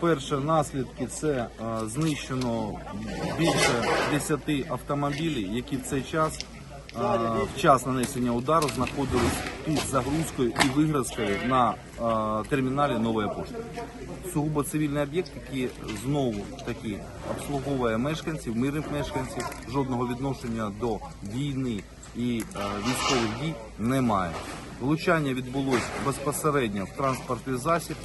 Перше наслідки це е, знищено більше 10 автомобілів, які в цей час е, в час нанесення удару знаходились під загрузкою і вигрузкою на е, терміналі Нової пошти. Сугубо цивільний об'єкт, який знову таки обслуговує мешканців, мирних мешканців, жодного відношення до війни і е, військових дій немає. Влучання відбулось безпосередньо в транспортний засіб.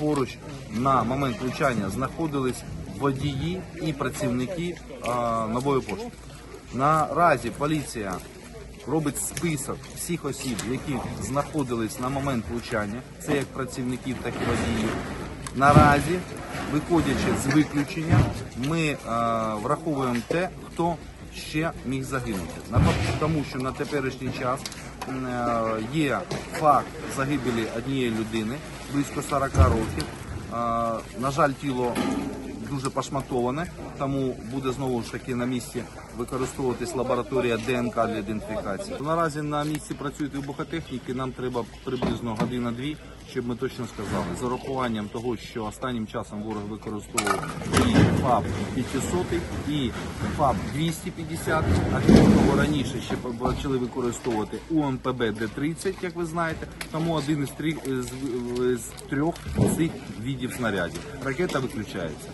Поруч на момент влучання знаходились водії і працівники а, нової пошти. Наразі поліція робить список всіх осіб, які знаходились на момент влучання. Це як працівників, так і водіїв. Наразі, виходячи з виключення, ми а, враховуємо те, хто ще міг загинути. Тому що на теперішній час е, є факт загибелі однієї людини близько 40 років. Е, На жаль, тіло дуже пошматоване, тому буде знову ж таки на місці використовуватись лабораторія ДНК для ідентифікації. Наразі на місці працюють вибухотехніки. Нам треба приблизно година-дві, щоб ми точно сказали. З урахуванням того, що останнім часом ворог використовував і ФАБ 500 і ФАБ 250, а крім того раніше ще почали використовувати УМПБ Д-30, як ви знаєте. Тому один із, з, з трьох цих видів снарядів. Ракета виключається.